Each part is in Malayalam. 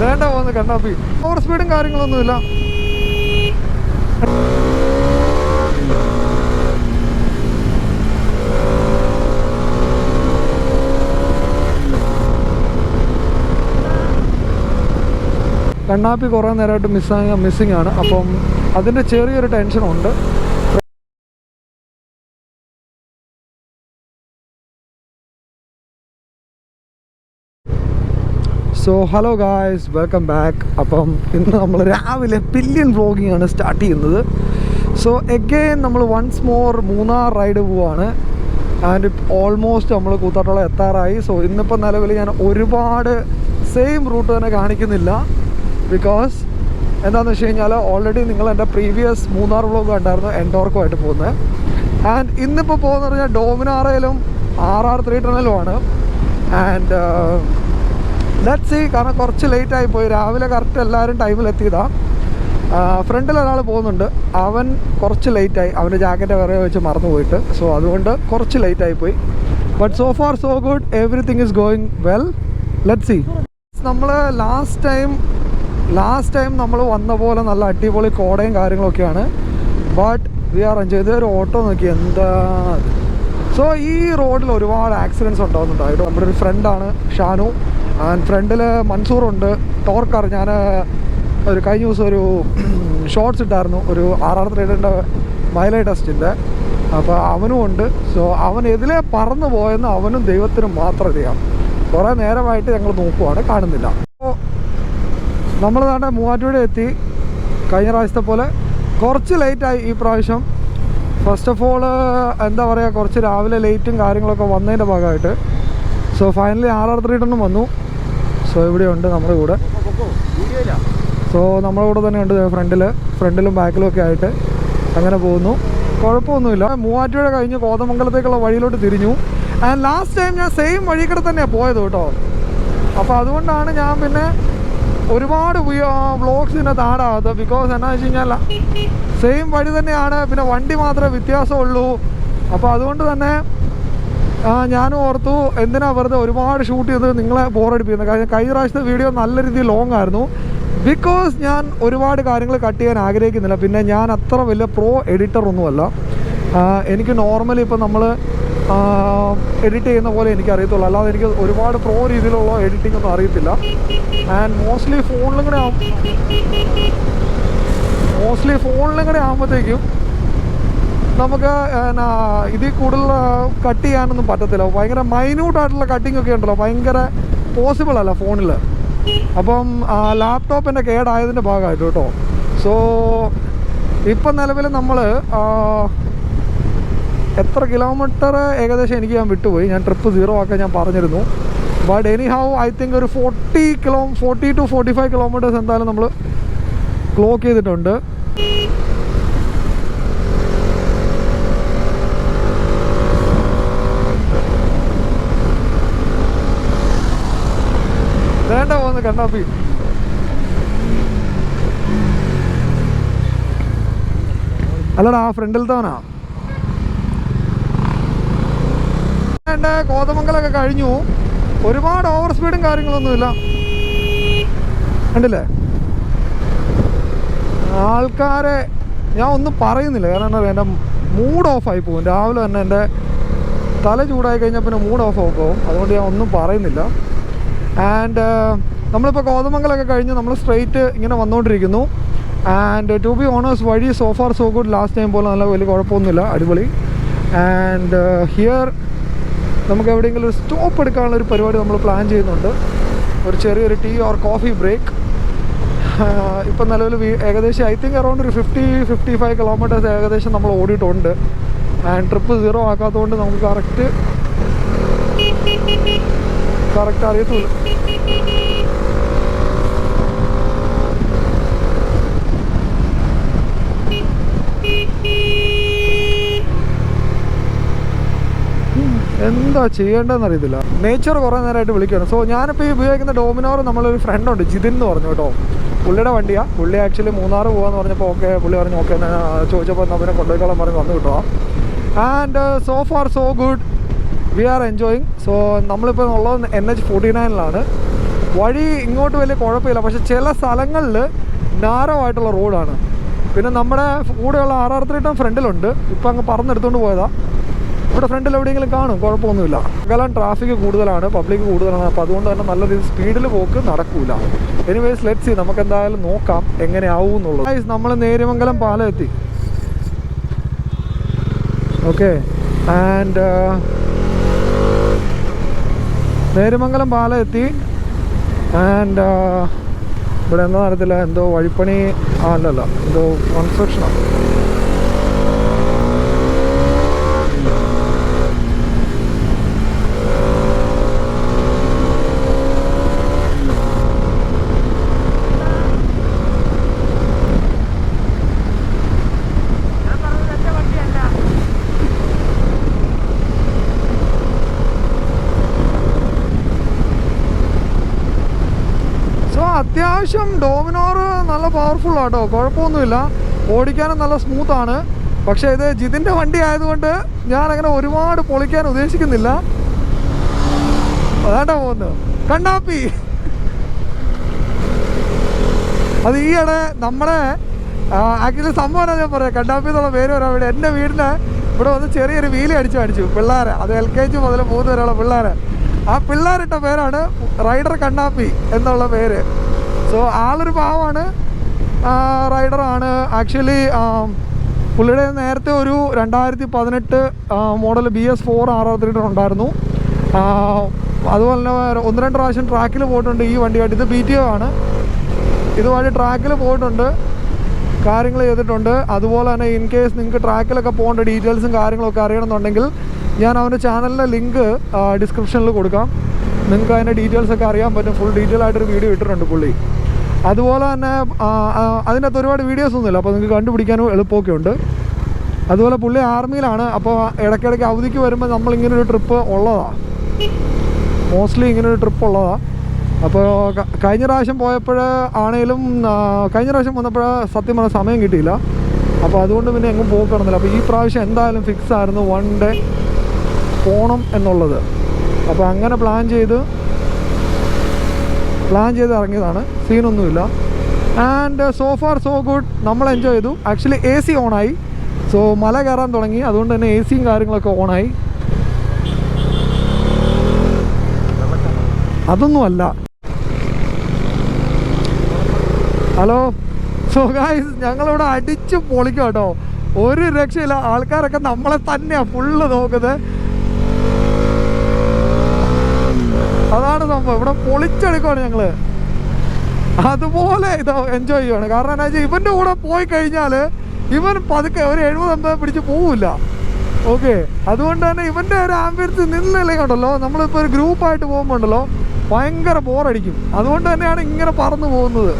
വേണ്ട പോകുന്നു കണ്ണാപ്പി ഓവർ സ്പീഡും കാര്യങ്ങളൊന്നുമില്ല. കണ്ണാപ്പി കുറേ നേരമായിട്ട് മിസ്സായ മിസ്സിങ് ആണ്. അപ്പം അതിന്റെ ചെറിയൊരു ടെൻഷനുണ്ട് so hello guys welcome back അപ്പം ഇന്ന് നമ്മൾ രാവിലെ പില്യൺ വ്ളോഗിംഗ് ആണ് സ്റ്റാർട്ട് ചെയ്യുന്നത്. സോ എഗെയിൻ നമ്മൾ വൺസ് മോർ മൂന്നാർ റൈഡ് പോവാണ്. ആൻഡ് ഓൾമോസ്റ്റ് നമ്മൾ കൂത്താട്ടോളം എത്താറായി. സോ ഇന്നിപ്പോൾ നിലവിൽ ഞാൻ ഒരുപാട് സെയിം റൂട്ട് തന്നെ കാണിക്കുന്നില്ല. ബിക്കോസ് എന്താണെന്ന് വെച്ച് കഴിഞ്ഞാൽ ഓൾറെഡി നിങ്ങൾ എന്റെ പ്രീവിയസ് മൂന്നാർ വ്ളോഗ് കണ്ടായിരുന്നു എൻഡോർക്കുമായിട്ട് പോകുന്നത് ആൻഡ് ഇന്നിപ്പോൾ പോകുന്ന പറഞ്ഞാൽ ഡോമിനാറയിലും ആർ ആർ ത്രീ ടണലുമാണ് ആൻഡ് ലെറ്റ് സി കാരണം കുറച്ച് ലേറ്റ് ആയി പോയി. രാവിലെ കറക്റ്റ് എല്ലാവരും ടൈമിൽ എത്തിയതാ. ഫ്രണ്ടിൽ ഒരാൾ പോകുന്നുണ്ട്. അവൻ കുറച്ച് ലേറ്റായി അവന്റെ ജാക്കറ്റ് വേറെ വെച്ച് മറന്നു പോയിട്ട്. സോ അതുകൊണ്ട് കുറച്ച് ലേറ്റ് ആയി പോയി. But so far so good everything is going well let see നമ്മൾ ലാസ്റ്റ് ടൈം ലാസ്റ്റ് ടൈം നമ്മൾ വന്ന പോലെ നല്ല അടിപൊളി കോടയും കാര്യങ്ങളൊക്കെയാണ്. ബട്ട് വി ആർ എൻജോയ് ഒരു ഓട്ടോ നോക്കി എന്താ സോ ഈ റോഡിൽ ഒരുപാട് ആക്സിഡൻസ് ഉണ്ടാകുന്നുണ്ടായിട്ട് നമ്മുടെ ഒരു ഫ്രണ്ടാണ് ഷാനു. ആൻഡ് ഫ്രണ്ടിൽ മൻസൂറുണ്ട്. ടോർക്കർ ഞാൻ ഒരു കഴിഞ്ഞ ദിവസം ഒരു ഷോർട്സ് ഇട്ടായിരുന്നു. ഒരു ആർ ആർ ത്രീഡിന്റെ മൈലേ ടെസ്റ്റിന്റെ. അപ്പോൾ അവനും ഉണ്ട്. സോ അവൻ എതിലേ പറന്നു പോയെന്ന് അവനും ദൈവത്തിനും മാത്രം അറിയാം. കുറേ നേരമായിട്ട് ഞങ്ങൾ നോക്കുവാണ് കാണുന്നില്ല. നമ്മൾ തന്നെ മൂവാറ്റുപുഴ എത്തി. കഴിഞ്ഞ പ്രാവശ്യത്തെ പോലെ കുറച്ച് ലേറ്റായി ഈ പ്രാവശ്യം. ഫസ്റ്റ് ഓഫ് ഓൾ എന്താ പറയുക കുറച്ച് രാവിലെ ലേറ്റും കാര്യങ്ങളൊക്കെ വന്നതിന്റെ ഭാഗമായിട്ട്. So finally R R three ടണ്ണും വന്നു. സോ ഇവിടെയുണ്ട് നമ്മുടെ കൂടെ. സോ നമ്മുടെ കൂടെ തന്നെ ഉണ്ട് ഫ്രണ്ടിൽ ഫ്രണ്ടിലും ബാക്കിലും ഒക്കെ ആയിട്ട് അങ്ങനെ പോകുന്നു. കുഴപ്പമൊന്നുമില്ല. മൂവാറ്റുപുഴ കഴിഞ്ഞ് കോതമംഗലത്തേക്കുള്ള വഴിയിലോട്ട് തിരിഞ്ഞു. ആൻഡ് ലാസ്റ്റ് ടൈം ഞാൻ സെയിം വഴി തന്നെയാണ് പോയത് കേട്ടോ. അപ്പോൾ അതുകൊണ്ടാണ് ഞാൻ പിന്നെ ഒരുപാട് വ്ളോഗ്സ് ഇതിനകത്ത് ആഡാകാത്തത് ബിക്കോസ് എന്നാ വെച്ച് കഴിഞ്ഞാൽ സെയിം വഴി തന്നെയാണ്. പിന്നെ വണ്ടി മാത്രമേ വ്യത്യാസമുള്ളൂ. അപ്പോൾ അതുകൊണ്ട് തന്നെ ഞാനും ഓർത്തു എന്തിനാ വെറുതെ ഒരുപാട് ഷൂട്ട് ചെയ്ത് നിങ്ങളെ ബോറടിപ്പിക്കുന്നത് കാരണം കഴിഞ്ഞ പ്രാവശ്യത്തെ വീഡിയോ നല്ല രീതിയിൽ ലോങ് ആയിരുന്നു. ബിക്കോസ് ഞാൻ ഒരുപാട് കാര്യങ്ങൾ കട്ട് ചെയ്യാൻ ആഗ്രഹിക്കുന്നില്ല. പിന്നെ ഞാൻ അത്ര വലിയ പ്രോ എഡിറ്റർ ഒന്നുമല്ല. എനിക്ക് നോർമലി ഇപ്പോൾ നമ്മൾ എഡിറ്റ് ചെയ്യുന്ന പോലെ എനിക്ക് അറിയത്തുള്ളൂ. അല്ലാതെ എനിക്ക് ഒരുപാട് പ്രോ രീതിയിലുള്ള എഡിറ്റിംഗ് ഒന്നും അറിയത്തില്ല. ആൻഡ് മോസ്റ്റ്ലി ഫോണിലും കൂടെ ആവും. മോസ്റ്റ്ലി ഫോണിലും കൂടെ ആകുമ്പോഴത്തേക്കും നമുക്ക് എന്നാ ഇതിൽ കൂടുതൽ കട്ട് ചെയ്യാനൊന്നും പറ്റത്തില്ല. ഭയങ്കര മൈന്യൂട്ടായിട്ടുള്ള കട്ടിംഗ് ഒക്കെ ഉണ്ടല്ലോ. ഭയങ്കര പോസിബിൾ അല്ല ഫോണിൽ അപ്പം ലാപ്ടോപ്പിന്റെ കേടായതിന്റെ ഭാഗമായിട്ട് കേട്ടോ. സോ ഇപ്പം നിലവിൽ നമ്മൾ എത്ര കിലോമീറ്റർ ഏകദേശം എനിക്ക് ഞാൻ വിട്ടുപോയി. ഞാൻ ട്രിപ്പ് സീറോ ആക്കാൻ ഞാൻ പറഞ്ഞിരുന്നു. But any how I think ഒരു forty kilo forty to forty five kilometres എന്തായാലും നമ്മൾ ക്ലോക്ക് ചെയ്തിട്ടുണ്ട്. വേണ്ട പോകുന്നു കണ്ണാപ്പി അല്ലടാ ആ ഫ്രണ്ടിലത്തവനാ എന്റെ കോതമംഗലൊക്കെ കഴിഞ്ഞു. ഒരുപാട് ഓവർ സ്പീഡും കാര്യങ്ങളൊന്നുമില്ല. കണ്ടില്ലേ? ആൾക്കാരെ ഞാൻ ഒന്നും പറയുന്നില്ല. കാരണം എന്റെ മൂഡ് ഓഫ് ആയി പോകും. രാവിലെ തന്നെ എന്റെ തല ചൂടായി കഴിഞ്ഞാൽ പിന്നെ മൂഡ് ഓഫ് ആവും അതുകൊണ്ട് ഞാൻ ഒന്നും പറയുന്നില്ല. ആൻഡ് നമ്മളിപ്പോൾ കോതമംഗലൊക്കെ കഴിഞ്ഞ് നമ്മൾ സ്ട്രെയിറ്റ് ഇങ്ങനെ വന്നുകൊണ്ടിരിക്കുന്നു ആൻഡ് ടു ബി ഓണേഴ്സ് വഴി so far so good last time പോലെ നല്ല വലിയ കുഴപ്പമൊന്നുമില്ല. അടിപൊളി. ആൻഡ് ഹിയർ നമുക്ക് എവിടെയെങ്കിലും ഒരു സ്റ്റോപ്പ് എടുക്കാനുള്ള ഒരു പരിപാടി നമ്മൾ പ്ലാൻ ചെയ്യുന്നുണ്ട്. ഒരു ചെറിയൊരു ടീ ഓർ കോഫി ബ്രേക്ക്. ഇപ്പം നിലവിൽ ഏകദേശം ഐ തിങ്ക് അറൗണ്ട് ഒരു ഫിഫ്റ്റി ഫിഫ്റ്റി ഫൈവ് കിലോമീറ്റേഴ്സ് ഏകദേശം നമ്മൾ ഓടിയിട്ടുണ്ട്. ആൻഡ് ട്രിപ്പ് സീറോ ആക്കാത്തതുകൊണ്ട് നമുക്ക് കറക്റ്റ് കറക്റ്റ് അറിയത്തില്ല എന്താ ചെയ്യേണ്ടതെന്ന് അറിയത്തില്ല. നേച്ചർ കുറേ നേരമായിട്ട് വിളിക്കുകയാണ് സോ ഞാനിപ്പോൾ ഈ ഉപയോഗിക്കുന്ന ഡോമിനോർ നമ്മളൊരു ഫ്രണ്ടുണ്ട് ജിതിൻ എന്ന് പറഞ്ഞു കേട്ടോ. പുള്ളിയുടെ വണ്ടിയാണ് പുള്ളി ആക്ച്വലി മൂന്നാർ പോകാന്ന് പറഞ്ഞപ്പോൾ ഓക്കെ പുള്ളി പറഞ്ഞു ഓക്കെ ചോദിച്ചപ്പോൾ എന്നാൽ പിന്നെ കൊണ്ടുപോയിക്കോളം പറഞ്ഞ് വന്നു കിട്ടുക and so far so good we are enjoying so നമ്മളിപ്പോൾ ഉള്ളത് എൻ എച്ച് ഫോർട്ടി നയനിലാണ് വഴി ഇങ്ങോട്ട് വലിയ കുഴപ്പമില്ല. പക്ഷെ ചില സ്ഥലങ്ങളിൽ നാരമായിട്ടുള്ള റോഡാണ് പിന്നെ നമ്മുടെ കൂടെയുള്ള ആർ ആർ ഫ്രണ്ടിലുണ്ട് ഇപ്പം അങ്ങ് പറന്നെടുത്തുകൊണ്ട് പോയതാ. ഇവിടെ ഫ്രണ്ടിൽ എവിടെയെങ്കിലും കാണും കുഴപ്പമൊന്നുമില്ല. അകലം ട്രാഫിക് കൂടുതലാണ് പബ്ലിക് കൂടുതലാണ്. അപ്പോൾ അതുകൊണ്ട് തന്നെ നല്ല രീതിയിൽ സ്പീഡിൽ പോക്ക് നടക്കൂല. എനിവേസ് ലെറ്റ് സി നമുക്ക് എന്തായാലും നോക്കാം എങ്ങനെയാവും എന്നുള്ളത്. നമ്മൾ നേര്യമംഗലം പാലം എത്തി. ഓക്കെ ആൻഡ് നേരിമംഗലം പാലം എത്തി. ആൻഡ് ഇവിടെ എന്താ നടത്തില്ല എന്തോ വഴിപ്പണി അല്ലല്ല. എന്തോ കൺസ്ട്രക്ഷനാണ് സോ അത്യാവശ്യം ഡോമിനോർ നല്ല പവർഫുൾ ആട്ടോ. കുഴപ്പമൊന്നുമില്ല. ഓടിക്കാനും നല്ല സ്മൂത്ത് ആണ്. പക്ഷേ ഇത് ജിതിന്റെ വണ്ടി ആയതുകൊണ്ട് ഞാൻ അങ്ങനെ ഒരുപാട് പൊളിക്കാൻ ഉദ്ദേശിക്കുന്നില്ല. അതാട്ടോ പോകുന്നു കണ്ണാപ്പി. അത് ഈയിടെ നമ്മുടെ ആക്ച്വലി സംഭവം ഞാൻ പറയാം? കണ്ടാപ്പി എന്നുള്ള പേര് വരാം വേണ്ടി എന്റെ വീടിന് ഇവിടെ വന്ന് ചെറിയൊരു വീലി അടിച്ചു അടിച്ചു പിള്ളേരെ. അത് എൽ കെ ജി മുതൽ മൂന്ന് വരെയുള്ള പിള്ളേരെ. ആ പിള്ളേരിട്ട പേരാണ് റൈഡർ കണ്ണാപ്പി എന്നുള്ള പേര്. സോ ആളൊരു പാവമാണ് റൈഡറാണ് ആക്ച്വലി പുള്ളിയുടെ നേരത്തെ ഒരു രണ്ടായിരത്തി പതിനെട്ട് model B S four R R three ഉണ്ടായിരുന്നു. അതുപോലെ തന്നെ ഒന്ന് രണ്ട് പ്രാവശ്യം ട്രാക്കിൽ പോയിട്ടുണ്ട് ഈ വണ്ടിയായിട്ട്. ഇത് ബി ടി ഒ ആണ്. ഇതുവഴി ട്രാക്കിൽ പോയിട്ടുണ്ട്. കാര്യങ്ങൾ ചെയ്തിട്ടുണ്ട്. അതുപോലെ തന്നെ ഇൻ കേസ് നിങ്ങൾക്ക് ട്രാക്കിലൊക്കെ പോകേണ്ട ഡീറ്റെയിൽസും കാര്യങ്ങളൊക്കെ അറിയണമെന്നുണ്ടെങ്കിൽ ഞാൻ അവന്റെ ചാനലിന്റെ ലിങ്ക് ഡിസ്ക്രിപ്ഷനിൽ കൊടുക്കാം. നിങ്ങൾക്ക് അതിന്റെ ഡീറ്റെയിൽസ് ഒക്കെ അറിയാൻ പറ്റും. ഫുൾ ഡീറ്റെയിൽ ആയിട്ടൊരു വീഡിയോ ഇട്ടിട്ടുണ്ട് പുള്ളി. അതുപോലെ തന്നെ അതിനകത്ത് ഒരുപാട് വീഡിയോസ് ഒന്നുമില്ല അപ്പോൾ നിങ്ങൾക്ക് കണ്ടുപിടിക്കാനും എളുപ്പമൊക്കെ ഉണ്ട്. അതുപോലെ പുള്ളി ആർമിയിലാണ് അപ്പോൾ ഇടയ്ക്കിടയ്ക്ക് അവധിക്ക് വരുമ്പോൾ നമ്മളിങ്ങനെ ഒരു ട്രിപ്പ് ഉള്ളതാണ് മോസ്റ്റ്ലി ഇങ്ങനെ ഒരു ട്രിപ്പ് ഉള്ളതാണ് അപ്പോൾ കഴിഞ്ഞ പ്രാവശ്യം പോയപ്പോൾ ആണെങ്കിലും കഴിഞ്ഞ പ്രാവശ്യം വന്നപ്പോൾ സത്യം പറഞ്ഞ സമയം കിട്ടിയില്ല. അപ്പോൾ അതുകൊണ്ട് പിന്നെ എങ്ങും പോക്കണമെന്നില്ല അപ്പോൾ ഈ പ്രാവശ്യം എന്തായാലും ഫിക്സ് ആയിരുന്നു വൺ ഡേ പോകണം എന്നുള്ളത്. അപ്പോൾ അങ്ങനെ പ്ലാൻ ചെയ്ത് പ്ലാൻ ചെയ്ത് ഇറങ്ങിയതാണ്. സീനൊന്നുമില്ല and so far so good നമ്മൾ എൻജോയ് ചെയ്തു. ആക്ച്വലി എ സി ഓണായി സോ മല കയറാൻ തുടങ്ങി. അതുകൊണ്ട് തന്നെ എ സിയും കാര്യങ്ങളൊക്കെ ഓണായി അതൊന്നുമല്ല ഹലോ സോ ഗായ്സ് ഞങ്ങളിവിടെ അടിച്ച് പൊളിക്കും കേട്ടോ ഒരു രക്ഷയില്ല. ആൾക്കാരൊക്കെ നമ്മളെ തന്നെയാണ് ഫുള്ള് നോക്കുന്നത്. അതാണ് സംഭവം. ഇവിടെ പൊളിച്ചെടുക്കുവാണ് ഞങ്ങൾ. അതുപോലെ ഇത് എൻജോയ് ചെയ്യുവാണ്. കാരണം എന്താ വെച്ചാൽ ഇവന്റെ കൂടെ പോയി കഴിഞ്ഞാൽ ഇവൻ പതുക്കെ ഒരു എഴുപത് അമ്പത് പിടിച്ച് പോവില്ല. ഓക്കെ? അതുകൊണ്ട് തന്നെ ഇവന്റെ ഒരു ആംബിയൻസ് നിന്നില്ലെങ്കിൽ ഉണ്ടല്ലോ. നമ്മളിപ്പോൾ ഒരു ഗ്രൂപ്പായിട്ട് പോകുമ്പോൾ ഉണ്ടല്ലോ ഭയങ്കര ബോറടിക്കും അതുകൊണ്ട് തന്നെയാണ് ഇങ്ങനെ പറന്നു പോകുന്നത്.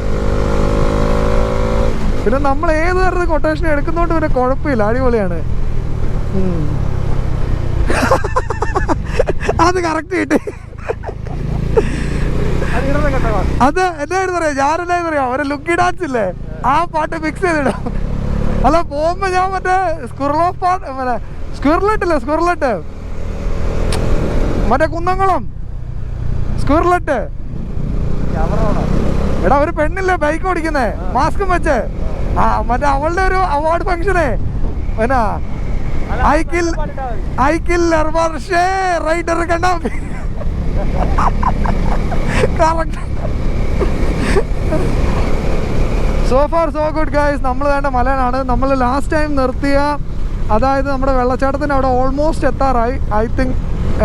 പിന്നെ നമ്മൾ ഏത് തരത്തിൽ കൊട്ടേഷൻ എടുക്കുന്നോണ്ട് പിന്നെ കുഴപ്പമില്ല. അടിപൊളിയാണ്. അത് കറക്റ്റ് കിട്ടി. അത് എന്തായിരുന്നു പറയാ ഞാനെന്തായിരുന്നു പറയാ ഒരു ലുക്കി ഡാൻസ് ഇല്ലേ? ആ പാട്ട് മിക്സ് ചെയ്തിടാം. അല്ല പോകുമ്പോ ഞാൻ മറ്റേ സ്കുർലോ പാട്ട് മറ്റേ സ്ക്വിർലെറ്റ് ഇല്ലേ സ്ക്വിർലെറ്റ് മറ്റേ കുന്നംകുളം. സ്ക്വിർലെറ്റ് എടാ ഒരു പെണ്ണില്ലേ ബൈക്ക് ഓടിക്കുന്നേ? മാസ്കും വെച്ച്. ആ മറ്റേ അവളുടെ ഒരു അവാർഡ് ഫംഗ്ഷനെ എന്നാ? I kill I kill rider കണ്ടാ so far so good guys നമ്മൾ വേണ്ട മലനാണ് നമ്മൾ ലാസ്റ്റ് ടൈം നിർത്തിയ അതായത് നമ്മുടെ വെള്ളച്ചാട്ടത്തിന് അവിടെ ഓൾമോസ്റ്റ് എത്താറായി. ഐ തിങ്ക്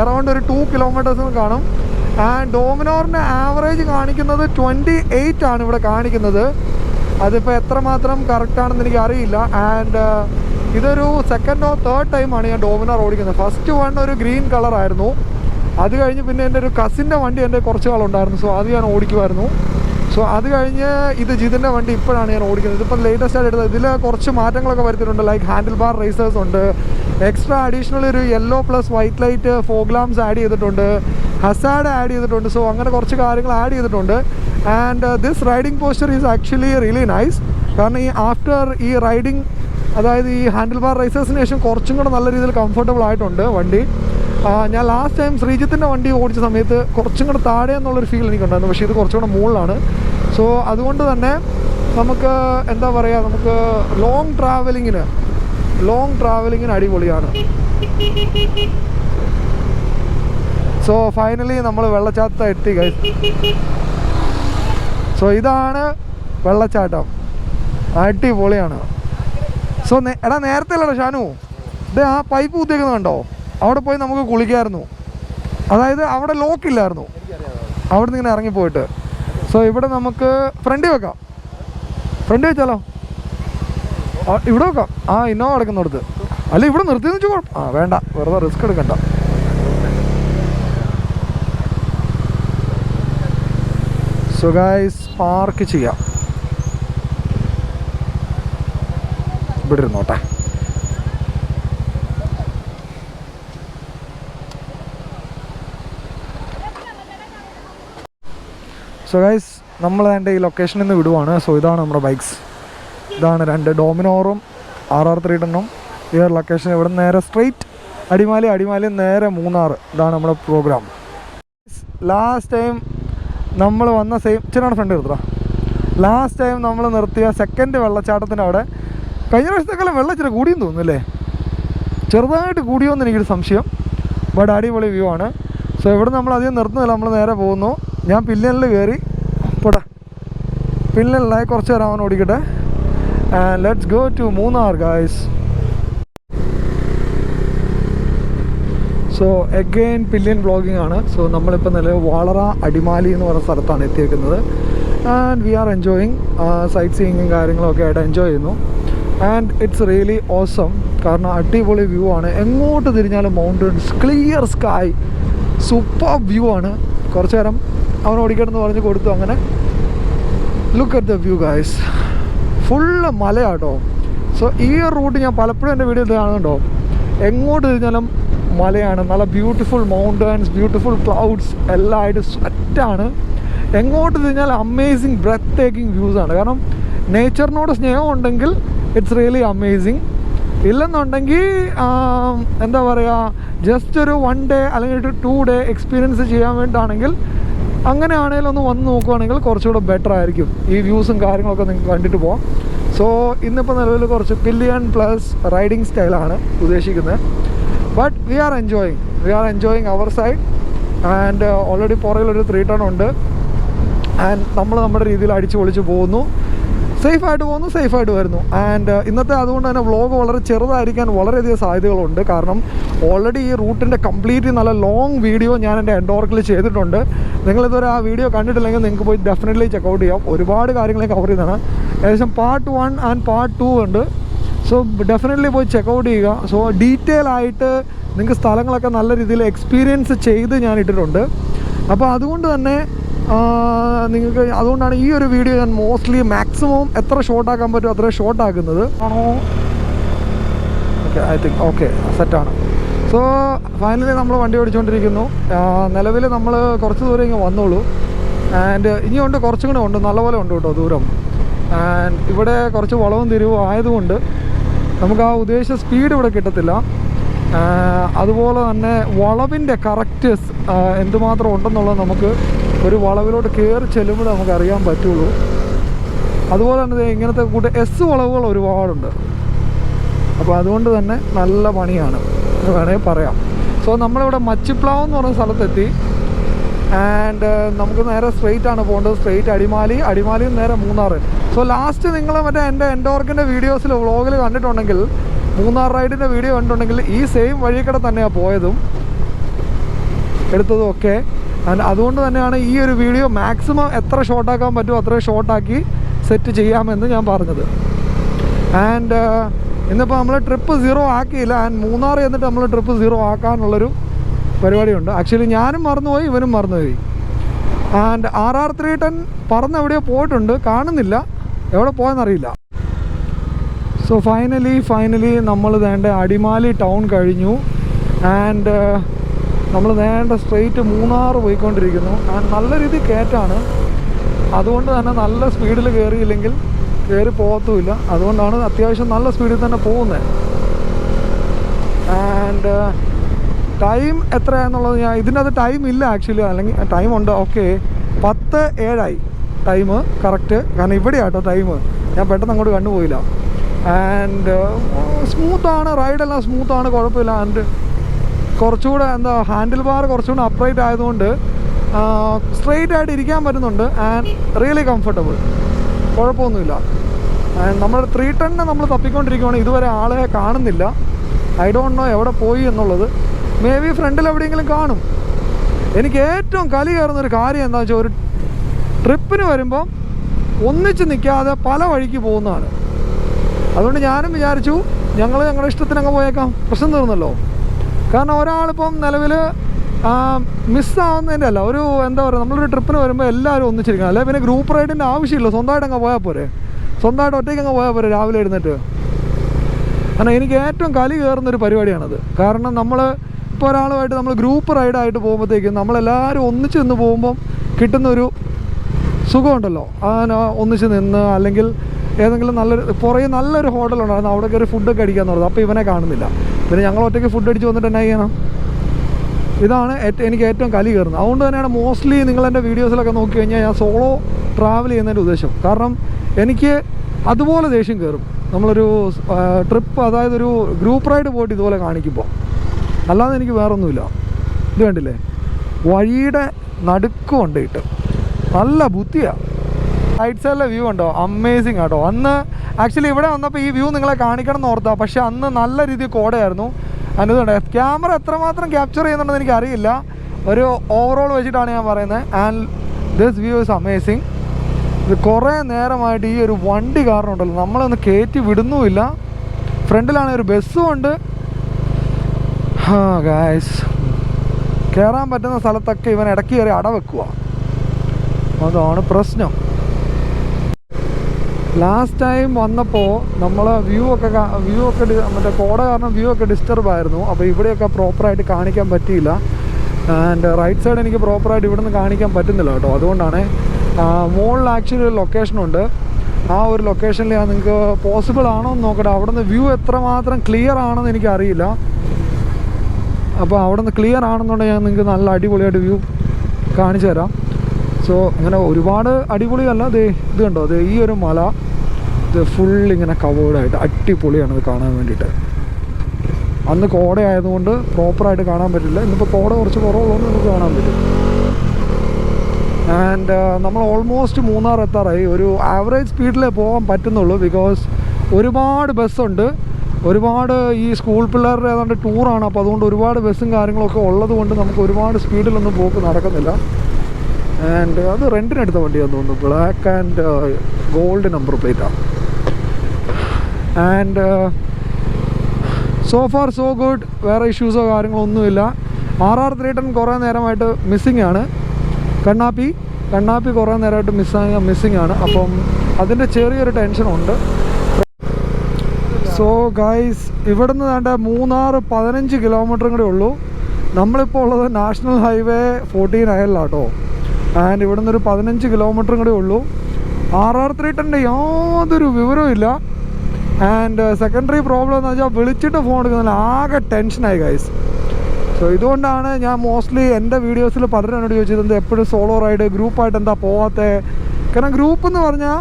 അറൗണ്ട് ഒരു ടു കിലോമീറ്റേഴ്സ് കാണും. ആൻഡ് ഡോമിനോറിന്റെ ആവറേജ് കാണിക്കുന്നത് ട്വന്റി എയ്റ്റ് ആണ് ഇവിടെ കാണിക്കുന്നത്. അതിപ്പോൾ എത്രമാത്രം കറക്റ്റാണെന്ന് എനിക്ക് അറിയില്ല. ആൻഡ് ഇതൊരു സെക്കൻഡോ തേർഡ് ടൈമാണ് ഞാൻ ഡോമിനോർ ഓടിക്കുന്നത്. ഫസ്റ്റ് വൺ ഒരു ഗ്രീൻ കളറായിരുന്നു അത് കഴിഞ്ഞ് പിന്നെ എന്റെ ഒരു കസിന്റെ വണ്ടി എന്റെ കുറച്ച് കാളുണ്ടായിരുന്നു സോ അത് ഞാൻ ഓടിക്കുമായിരുന്നു. സോ അത് കഴിഞ്ഞ് ഇത് ജിതിന്റെ വണ്ടി ഇപ്പോഴാണ് ഞാൻ ഓടിക്കുന്നത്. ഇതിപ്പോൾ ലേറ്റസ്റ്റ് ആയിട്ട് എടുത്തത്. ഇതിൽ കുറച്ച് മാറ്റങ്ങളൊക്കെ വരുത്തിയിട്ടുണ്ട്. ലൈക്ക് ഹാൻഡിൽ ബാർ റേസേഴ്സ് ഉണ്ട്. എക്സ്ട്രാ അഡീഷണൽ ഒരു yellow plus white light fog lamps add ചെയ്തിട്ടുണ്ട്. ഹസാഡ് ആഡ് ചെയ്തിട്ടുണ്ട്. സോ അങ്ങനെ കുറച്ച് കാര്യങ്ങൾ ആഡ് ചെയ്തിട്ടുണ്ട്. And this riding poster is actually really nice കാരണം ഈ ആഫ്റ്റർ ഈ റൈഡിങ് അതായത് ഈ ഹാൻഡിൽ ബാർ റൈസേഴ്സിന് ശേഷം കുറച്ചും കൂടെ നല്ല രീതിയിൽ കംഫർട്ടബിൾ ആയിട്ടുണ്ട് വണ്ടി. ഞാൻ ലാസ്റ്റ് ടൈം ശ്രീജിത്തിന്റെ വണ്ടി ഓടിച്ച സമയത്ത് കുറച്ചും കൂടെ താഴെ എന്നുള്ളൊരു ഫീൽ എനിക്കുണ്ടായിരുന്നു. പക്ഷേ ഇത് കുറച്ചും കൂടെ മുകളിലാണ്. സോ അതുകൊണ്ട് തന്നെ നമുക്ക് എന്താ പറയുക നമുക്ക് ലോങ് ട്രാവലിങ്ങിന് ലോങ് ട്രാവലിങ്ങിന് അടിപൊളിയാണ്. സോ ഫൈനലി നമ്മൾ വെള്ളച്ചാട്ടം എത്തി സോ ഇതാണ് വെള്ളച്ചാട്ടം. അടിപൊളിയാണ്. സോ എടാ നേരത്തെ അല്ലടാ ഷാനു. ഇത് ആ പൈപ്പ് കുത്തിയേക്കുന്നത് കണ്ടോ? അവിടെ പോയി നമുക്ക് കുളിക്കായിരുന്നു. അതായത് അവിടെ ലോക്കില്ലായിരുന്നു അവിടെ നിന്ന് ഇങ്ങനെ ഇറങ്ങിപ്പോയിട്ട്. സോ ഇവിടെ നമുക്ക് ഫ്രണ്ടിൽ വെക്കാം. ഫ്രണ്ട് വെച്ചാലോ? ഇവിടെ വെക്കാം. ആ ഇന്നോവ കിടക്കുന്നിടത്ത് അല്ല ഇവിടെ നിർത്തി വെച്ചാൽ കുഴപ്പം. ആ വേണ്ട. വെറുതെ റിസ്ക് എടുക്കണ്ട. സോ പാർക്ക് ചെയ്യാം. ഇവിടെ ഇരുന്നോട്ടെ. സോ ഗൈസ് നമ്മൾ എന്റെ ഈ ലൊക്കേഷനിൽ നിന്ന് വിടുവാണ്. സോ ഇതാണ് നമ്മുടെ ബൈക്സ് ഇതാണ് രണ്ട് ഡോമിനോറും ആർ ആർ ത്രീ ടെണ്ണും. ഈ ഒരു ലൊക്കേഷൻ ഇവിടെ നേരെ സ്ട്രെയിറ്റ് അടിമാലി അടിമാലി നേരെ മൂന്നാർ ഇതാണ് നമ്മുടെ പ്രോഗ്രാം ലാസ്റ്റ് ടൈം നമ്മൾ വന്ന സെയിം ചിലാണ് ഫ്രണ്ട് നിർത്തുക ലാസ്റ്റ് ടൈം നമ്മൾ നിർത്തിയ സെക്കൻഡ് വെള്ളച്ചാട്ടത്തിന്റെ അവിടെ കഴിഞ്ഞ പ്രാവശ്യത്തെക്കാലം വെള്ളം ഇച്ചിരി കൂടിയെന്ന് തോന്നുന്നു അല്ലേ? ചെറുതായിട്ട് കൂടിയോ എന്ന് എനിക്കൊരു സംശയം. ബട്ട് അടിപൊളി വ്യൂ ആണ്. സോ ഇവിടെ നമ്മൾ അധികം നിർത്തുന്നില്ല. നമ്മൾ നേരെ പോകുന്നു. ഞാൻ പില്ലനിൽ കയറി പോട്ടെ പില്ലനിലായി കുറച്ച് നേരം അവൻ ഓടിക്കട്ടെ. Let's go to Munnar guys so again pillion vlogging ആണ്. സോ നമ്മളിപ്പോൾ നിലവിൽ വളറ അടിമാലി എന്ന് പറയുന്ന സ്ഥലത്താണ് എത്തിയേക്കുന്നത്. And we are enjoying sight സീയിങ്ങും കാര്യങ്ങളൊക്കെ ആയിട്ട് എൻജോയ് ചെയ്യുന്നു. ആൻഡ് ഇറ്റ്സ് റിയലി ഓസം കാരണം അടിപൊളി വ്യൂ ആണ്. എങ്ങോട്ട് തിരിഞ്ഞാലും mountains clear sky super view ആണ്. കുറച്ച് നേരം അവൻ ഓടിക്കണമെന്ന് പറഞ്ഞ് കൊടുത്തു അങ്ങനെ. Look at the view guys full മലയാട്ടോ. So ഈ റൂട്ട് ഞാൻ പലപ്പോഴും എന്റെ വീഡിയോ കാണുന്നുണ്ടോ? എങ്ങോട്ട് തിരിഞ്ഞാലും മലയാണ്. നല്ല ബ്യൂട്ടിഫുൾ മൗണ്ടൻസ് ബ്യൂട്ടിഫുൾ ക്ലൗഡ്സ് എല്ലാം ആയിട്ട് സെറ്റാണ് എങ്ങോട്ട് തിരിഞ്ഞാൽ അമേസിങ് ബ്രെത്ത് ടേക്കിംഗ് വ്യൂസ് ആണ്. കാരണം നേച്ചറിനോട് സ്നേഹം ഉണ്ടെങ്കിൽ ഇറ്റ്സ് റിയലി അമേസിങ് ഇല്ലെന്നുണ്ടെങ്കിൽ എന്താ പറയുക ജസ്റ്റ് ഒരു വൺ ഡേ അല്ലെങ്കിൽ ഒരു ടു ഡേ എക്സ്പീരിയൻസ് ചെയ്യാൻ വേണ്ടിയിട്ടാണെങ്കിൽ അങ്ങനെയാണെങ്കിലും ഒന്ന് വന്ന് നോക്കുവാണെങ്കിൽ കുറച്ചുകൂടെ ബെറ്റർ ആയിരിക്കും. ഈ വ്യൂസും കാര്യങ്ങളൊക്കെ നിങ്ങൾക്ക് കണ്ടിട്ട് പോകാം സോ ഇന്നിപ്പോൾ നിലവിൽ കുറച്ച് പില്ലിയൺ പ്ലസ് റൈഡിങ് സ്റ്റൈലാണ് ഉദ്ദേശിക്കുന്നത്. But we are enjoying we are enjoying our side and already പുറകിലൊരു ത്രീ ടൺ ഉണ്ട്. ആൻഡ് നമ്മൾ നമ്മുടെ രീതിയിൽ അടിച്ചു പൊളിച്ച് പോകുന്നു. സേഫായിട്ട് പോകുന്നു സേഫായിട്ട് വരുന്നു. ആൻഡ് ഇന്നത്തെ അതുകൊണ്ട് തന്നെ വ്ളോഗ് വളരെ ചെറുതായിരിക്കാൻ വളരെയധികം സാധ്യതകളുണ്ട്. കാരണം ഓൾറെഡി ഈ റൂട്ടിന്റെ കംപ്ലീറ്റ് നല്ല ലോങ് വീഡിയോ ഞാൻ എന്റെ എൻഡോർക്കിൽ ചെയ്തിട്ടുണ്ട്. നിങ്ങളിതുവരെ ആ വീഡിയോ കണ്ടിട്ടില്ലെങ്കിൽ നിങ്ങൾക്ക് പോയി ഡെഫിനറ്റ്ലി ചെക്കൗട്ട് ചെയ്യാം. ഒരുപാട് കാര്യങ്ങൾ കവർ ചെയ്തതാണ് ഏകദേശം part one and part two ഉണ്ട്. സോ ഡെഫിനറ്റ്ലി പോയി ചെക്കൗട്ട് ചെയ്യുക. സോ ഡീറ്റെയിൽ ആയിട്ട് നിങ്ങൾക്ക് സ്ഥലങ്ങളൊക്കെ നല്ല രീതിയിൽ എക്സ്പീരിയൻസ് ചെയ്ത് ഞാൻ ഇട്ടിട്ടുണ്ട്. അപ്പോൾ അതുകൊണ്ട് തന്നെ നിങ്ങൾക്ക് അതുകൊണ്ടാണ് ഈ ഒരു വീഡിയോ ഞാൻ മോസ്റ്റ്ലി മാക്സിമം എത്ര ഷോർട്ട് ആക്കാൻ പറ്റുമോ അത്ര ഷോർട്ട് ആക്കുന്നത്. ആണോ ഓക്കെ ഐ തിങ്ക് ഓക്കെ സെറ്റാണ് സോ ഫൈനലി നമ്മൾ വണ്ടി ഓടിച്ചുകൊണ്ടിരിക്കുന്നു നിലവിൽ നമ്മൾ കുറച്ച് ദൂരം ഇങ്ങനെ വന്നോളൂ. ആൻഡ് ഇനിയുണ്ട് കുറച്ചും കൂടെ ഉണ്ട്. നല്ലപോലെ ഉണ്ട് കേട്ടോ ദൂരം. ആൻഡ് ഇവിടെ കുറച്ച് വളവും തിരിവും ആയതുകൊണ്ട് നമുക്ക് ആ ഉദ്ദേശിച്ച സ്പീഡ് ഇവിടെ കിട്ടത്തില്ല. അതുപോലെ തന്നെ വളവിന്റെ കറക്റ്റ് എന്തുമാത്രം ഉണ്ടെന്നുള്ളത് നമുക്ക് ഒരു വളവിലോട്ട് കയറി ചെല്ലുമ്പോൾ നമുക്ക് അറിയാൻ പറ്റുള്ളൂ. അതുപോലെ തന്നെ ഇങ്ങനത്തെ കൂട്ട് എസ് വളവുകൾ ഒരുപാടുണ്ട്. അപ്പോൾ അതുകൊണ്ട് തന്നെ നല്ല പണിയാണ് എന്ന് വേണമെങ്കിൽ പറയാം. സോ നമ്മളിവിടെ മച്ചിപ്ലാവ് എന്ന് പറഞ്ഞ സ്ഥലത്തെത്തി. ആൻഡ് നമുക്ക് നേരെ സ്ട്രെയിറ്റ് ആണ് പോകേണ്ടത്. സ്ട്രെയിറ്റ് അടിമാലി അടിമാലിയും നേരെ മൂന്നാറ്. സോ ലാസ്റ്റ് നിങ്ങൾ മറ്റേ എന്റെ എൻഡോർക്കിന്റെ വീഡിയോസിൽ വ്ളോഗിൽ കണ്ടിട്ടുണ്ടെങ്കിൽ മൂന്നാർ റൈഡിന്റെ വീഡിയോ കണ്ടുണ്ടെങ്കിൽ ഈ സെയിം വഴി കൂടെ തന്നെയാണ് പോയതും എടുത്തതും ഒക്കെ. അതുകൊണ്ട് തന്നെയാണ് ഈ ഒരു വീഡിയോ മാക്സിമം എത്ര ഷോർട്ടാക്കാൻ പറ്റുമോ അത്രയും ഷോർട്ടാക്കി സെറ്റ് ചെയ്യാമെന്ന് ഞാൻ പറഞ്ഞത്. ആൻഡ് ഇന്നിപ്പോൾ നമ്മൾ ട്രിപ്പ് സീറോ ആക്കിയില്ല. ആൻഡ് മൂന്നാർ എന്നിട്ട് നമ്മൾ ട്രിപ്പ് സീറോ ആക്കാനുള്ളൊരു പരിപാടിയുണ്ട്. ആക്ച്വലി ഞാനും മറന്നുപോയി ഇവനും മറന്നുപോയി. And R R three ten പറന്ന് എവിടെയോ പോയിട്ടുണ്ട്. കാണുന്നില്ല. എവിടെ പോയെന്നറിയില്ല. സോ ഫൈനലി ഫൈനലി നമ്മൾ വേണ്ട അടിമാലി ടൗൺ കഴിഞ്ഞു. ആൻഡ് നമ്മൾ നേണ്ട സ്ട്രെയിറ്റ് മൂന്നാർ പോയിക്കൊണ്ടിരിക്കുന്നു. ആൻഡ് നല്ല രീതിയിൽ കയറ്റാണ്. അതുകൊണ്ട് തന്നെ നല്ല സ്പീഡിൽ കയറിയില്ലെങ്കിൽ കയറി പോകത്തുമില്ല. അതുകൊണ്ടാണ് അത്യാവശ്യം നല്ല സ്പീഡിൽ തന്നെ പോകുന്നത്. ആൻഡ് ടൈം എത്രയാണെന്നുള്ളത് ഞാൻ ഇതിനകത്ത് ടൈം ഇല്ല ആക്ച്വലി അല്ലെങ്കിൽ ടൈം ഉണ്ട്. ഓക്കെ പത്ത് ഏഴായി. ടൈം കറക്റ്റ് കാരണം ഇവിടെയാട്ടോ ടൈം ഞാൻ പെട്ടെന്ന് അങ്ങോട്ട് കണ്ടുപോയില്ല ആൻഡ് സ്മൂത്താണ് റൈഡെല്ലാം സ്മൂത്താണ് കുഴപ്പമില്ല. ആൻഡ് കുറച്ചുകൂടെ എന്താ ഹാൻഡിൽ ബാർ കുറച്ചുകൂടെ അപ്രൈറ്റ് ആയതുകൊണ്ട് സ്ട്രെയിറ്റ് ആയിട്ട് ഇരിക്കാൻ പറ്റുന്നുണ്ട്. ആൻഡ് റിയലി കംഫർട്ടബിൾ കുഴപ്പമൊന്നുമില്ല. നമ്മൾ ത്രീ ടെണ്ണ് നമ്മൾ തപ്പിക്കൊണ്ടിരിക്കുകയാണ് ഇതുവരെ ആളെ കാണുന്നില്ല. ഐ ഡോണ്ട് നോ എവിടെ പോയി എന്നുള്ളത്. മേ ബി ഫ്രണ്ടിൽ എവിടെയെങ്കിലും കാണും. എനിക്ക് ഏറ്റവും കലി കയറുന്നൊരു കാര്യം എന്താണെന്ന് വെച്ചാൽ ഒരു ട്രിപ്പിന് വരുമ്പം ഒന്നിച്ച് നിൽക്കാതെ പല വഴിക്ക് പോകുന്നതാണ്. അതുകൊണ്ട് ഞാനും വിചാരിച്ചു ഞങ്ങൾ ഞങ്ങളുടെ ഇഷ്ടത്തിന് അങ്ങ് പോയേക്കാം. പ്രശ്നം തീർന്നല്ലോ. കാരണം ഒരാളിപ്പം നിലവിൽ മിസ്സാവുന്നതിന്റെ അല്ല ഒരു എന്താ പറയുക നമ്മളൊരു ട്രിപ്പിന് വരുമ്പോൾ എല്ലാവരും ഒന്നിച്ചിരിക്കണം. അല്ലെങ്കിൽ പിന്നെ ഗ്രൂപ്പ് റൈഡിന്റെ ആവശ്യമില്ല. സ്വന്തമായിട്ട് അങ്ങ് പോയാൽ പോരെ. സ്വന്തമായിട്ട് ഒറ്റയ്ക്ക് അങ്ങ് പോയാൽ പോരെ രാവിലെ എഴുന്നേറ്റ്. കാരണം എനിക്ക് ഏറ്റവും കലി കയറുന്നൊരു പരിപാടിയാണത്. കാരണം നമ്മൾ ഇപ്പോൾ ഒരാളുമായിട്ട് നമ്മൾ ഗ്രൂപ്പ് റൈഡായിട്ട് പോകുമ്പോഴത്തേക്കും നമ്മളെല്ലാവരും ഒന്നിച്ച് നിന്ന് പോകുമ്പം കിട്ടുന്നൊരു സുഖമുണ്ടല്ലോ. അങ്ങനെ ഒന്നിച്ച് നിന്ന് അല്ലെങ്കിൽ ഏതെങ്കിലും നല്ലൊരു പുറകെ നല്ലൊരു ഹോട്ടലുണ്ടായിരുന്നു. അവിടെ കയറി ഫുഡൊക്കെ അടിക്കാന്ന് പറഞ്ഞത് അപ്പോൾ ഇവനെ കാണുന്നില്ല. പിന്നെ ഞങ്ങൾ ഒറ്റയ്ക്ക് ഫുഡ് അടിച്ച് വന്നിട്ട് എന്നാ ചെയ്യണം? ഇതാണ് എനിക്ക് ഏറ്റവും കലി കയറുന്നത്. അതുകൊണ്ട് തന്നെയാണ് മോസ്റ്റ്ലി നിങ്ങൾ എന്റെ വീഡിയോസിലൊക്കെ നോക്കി കഴിഞ്ഞാൽ ഞാൻ സോളോ ട്രാവൽ ചെയ്യുന്നതിന്റെ ഉദ്ദേശം. കാരണം എനിക്ക് അതുപോലെ ദേഷ്യം കയറും. നമ്മളൊരു ട്രിപ്പ് അതായത് ഒരു ഗ്രൂപ്പ് റൈഡ് പോയിട്ട് ഇതുപോലെ കാണിക്കുമ്പോൾ. അല്ലാതെ എനിക്ക് വേറൊന്നുമില്ല. ഇത് കണ്ടില്ലേ? വഴിയുടെ നടുക്കുണ്ട് ഇട്ട് നല്ല ബുദ്ധിയാണ് റൈറ്റ് സൈഡിലെ വ്യൂ ഉണ്ടോ? അമേസിങ് ആട്ടോ. അന്ന് ആക്ച്വലി ഇവിടെ വന്നപ്പോൾ ഈ വ്യൂ നിങ്ങളെ കാണിക്കണം എന്ന് ഓർത്താ പക്ഷേ അന്ന് നല്ല രീതിയിൽ കോടയായിരുന്നു. അതിനുണ്ട് ക്യാമറ എത്രമാത്രം ക്യാപ്ചർ ചെയ്യുന്നുണ്ടെന്ന് എനിക്ക് അറിയില്ല ഒരു ഓവറോൾ വെച്ചിട്ടാണ് ഞാൻ പറയുന്നത്. And this view is amazing ഇത് കുറേ നേരമായിട്ട് ഈ ഒരു വണ്ടി കാരണം ഉണ്ടല്ലോ നമ്മളൊന്ന് കയറ്റി വിടുന്നുമില്ല. ഫ്രണ്ടിലാണെങ്കിൽ ഒരു ബസ്സും ഉണ്ട്. ഗായ്സ് കയറാൻ പറ്റുന്ന സ്ഥലത്തൊക്കെ ഇവൻ ഇടയ്ക്ക് കയറി അടവെക്കുക അതാണ് പ്രശ്നം. ലാസ്റ്റ് ടൈം വന്നപ്പോൾ നമ്മൾ വ്യൂ ഒക്കെ വ്യൂ ഒക്കെ മറ്റേ കോട കാരണം വ്യൂ ഒക്കെ ഡിസ്റ്റർബ് ആയിരുന്നു. അപ്പോൾ ഇവിടെയൊക്കെ പ്രോപ്പറായിട്ട് കാണിക്കാൻ പറ്റിയില്ല. ആൻഡ് റൈറ്റ് സൈഡ് എനിക്ക് പ്രോപ്പറായിട്ട് ഇവിടെ നിന്ന് കാണിക്കാൻ പറ്റുന്നില്ല കേട്ടോ. അതുകൊണ്ടാണ് മുകളിൽ ആക്ച്വലി ഒരു ലൊക്കേഷനുണ്ട് ആ ഒരു ലൊക്കേഷനിൽ ഞാൻ നിങ്ങൾക്ക് പോസിബിൾ ആണോ എന്ന് നോക്കട്ടെ. അവിടെ നിന്ന് വ്യൂ എത്രമാത്രം ക്ലിയർ ആണെന്ന് എനിക്കറിയില്ല അപ്പോൾ അവിടെ നിന്ന് ക്ലിയർ ആണെന്നുണ്ടെങ്കിൽ ഞാൻ നിങ്ങൾക്ക് നല്ല അടിപൊളിയായിട്ട് വ്യൂ കാണിച്ചു തരാം സോ അങ്ങനെ ഒരുപാട് അടിപൊളിയല്ല. ദേ ഇത് കണ്ടോ? ദേ ഈ ഒരു മല. ഇത് ഫുൾ ഇങ്ങനെ കവേർഡായിട്ട് അടിപൊളിയാണ് ഇത് കാണാൻ വേണ്ടിയിട്ട്. അന്ന് കോട ആയതുകൊണ്ട് പ്രോപ്പറായിട്ട് കാണാൻ പറ്റില്ല. ഇന്നിപ്പോൾ കോട കുറച്ച് കുറവുള്ളതുകൊണ്ട് നമുക്ക് കാണാൻ പറ്റും. ആൻഡ് നമ്മൾ ഓൾമോസ്റ്റ് മൂന്നാർ എത്താറായി. ഒരു ആവറേജ് സ്പീഡിലേ പോകാൻ പറ്റുന്നുള്ളൂ ബിക്കോസ് ഒരുപാട് ബസ്സുണ്ട് ഒരുപാട് ഈ സ്കൂൾ പിള്ളേരുടെ ഏതാണ്ട് ടൂറാണ് അപ്പോൾ അതുകൊണ്ട് ഒരുപാട് ബസ്സും കാര്യങ്ങളൊക്കെ ഉള്ളത് കൊണ്ട് നമുക്ക് ഒരുപാട് സ്പീഡിലൊന്നും പോക്ക് നടക്കുന്നില്ല. ആൻഡ് അത് റെന്റിനെടുത്ത വണ്ടിയാണെന്ന് തോന്നുന്നു. Black and gold number പ്ലേറ്റാണ് and so far so good വേറെ ഇഷ്യൂസോ കാര്യങ്ങളോ ഒന്നുമില്ല. ആർ ആർ ത്രീ ടെൻ കുറേ നേരമായിട്ട് മിസ്സിംഗ് ആണ്. കണ്ണാപ്പി കണ്ണാപ്പി കുറേ നേരമായിട്ട് മിസ്സായ മിസ്സിംഗ് ആണ്. അപ്പം അതിന്റെ ചെറിയൊരു ടെൻഷനുണ്ട് സോ ഗൈസ് ഇവിടെ നിന്ന് വേണ്ട മൂന്നാർ പതിനഞ്ച് കിലോമീറ്ററും കൂടെ ഉള്ളൂ. നമ്മളിപ്പോൾ ഉള്ളത് നാഷണൽ ഹൈവേ ഫോർട്ടീൻ അയലിലാട്ടോ. ആൻഡ് ഇവിടെ നിന്നൊരു പതിനഞ്ച് കിലോമീറ്ററും കൂടെ ഉള്ളൂ. ആർ ആർ ത്രീ ടെന്റെ യാതൊരു വിവരവും ഇല്ല. ആൻഡ് സെക്കൻഡറി പ്രോബ്ലം എന്ന് വെച്ചാൽ വിളിച്ചിട്ട് ഫോൺ എടുക്കുന്നില്ല ആകെ ടെൻഷനായി ഗൈസ് സോ ഇതുകൊണ്ടാണ് ഞാൻ മോസ്റ്റ്ലി എന്റെ വീഡിയോസിൽ പലരും എന്നോട് ചോദിച്ചത് എന്താ എപ്പോഴും സോളോ റൈഡ് ഗ്രൂപ്പായിട്ട് എന്താ പോവാത്തത് കാരണം ഗ്രൂപ്പ് എന്ന് പറഞ്ഞാൽ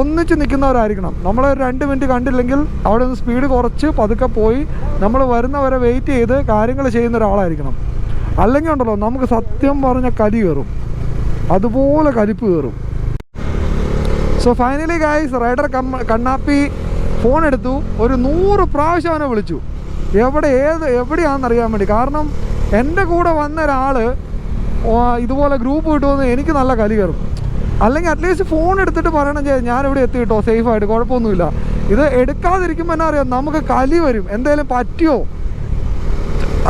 ഒന്നിച്ച് നിൽക്കുന്നവരായിരിക്കണം. നമ്മൾ രണ്ട് മിനിറ്റ് കണ്ടില്ലെങ്കിൽ അവിടെ നിന്ന് സ്പീഡ് കുറച്ച് പതുക്കെ പോയി നമ്മൾ വരുന്നവരെ വെയിറ്റ് ചെയ്ത് കാര്യങ്ങൾ ചെയ്യുന്ന ഒരാളായിരിക്കണം. അല്ലെങ്കിൽ ഉണ്ടല്ലോ നമുക്ക് സത്യം പറഞ്ഞ കലി കയറും. അതുപോലെ കലിപ്പ് കയറും. സോ ഫൈനലി ഗായ്സ് റൈഡർ കണ്ണാപ്പി ഫോൺ എടുത്തു ഒരു നൂറ് പ്രാവശ്യം അവനെ വിളിച്ചു. എവിടെ ഏത് എവിടെയാണെന്ന് അറിയാൻ വേണ്ടി. കാരണം എന്റെ കൂടെ വന്ന ഒരാൾ ഇതുപോലെ ഗ്രൂപ്പ് കിട്ടുമെന്ന് എനിക്ക് നല്ല കലി കയറും. അല്ലെങ്കിൽ അറ്റ്ലീസ്റ്റ് ഫോൺ എടുത്തിട്ട് പറയണം ചെയ്യാം ഞാൻ ഇവിടെ എത്തി കിട്ടോ സേഫായിട്ട് കുഴപ്പമൊന്നുമില്ല. ഇത് എടുക്കാതിരിക്കുമ്പോൾ എന്നാ അറിയാം? നമുക്ക് കലി വരും. എന്തേലും പറ്റിയോ?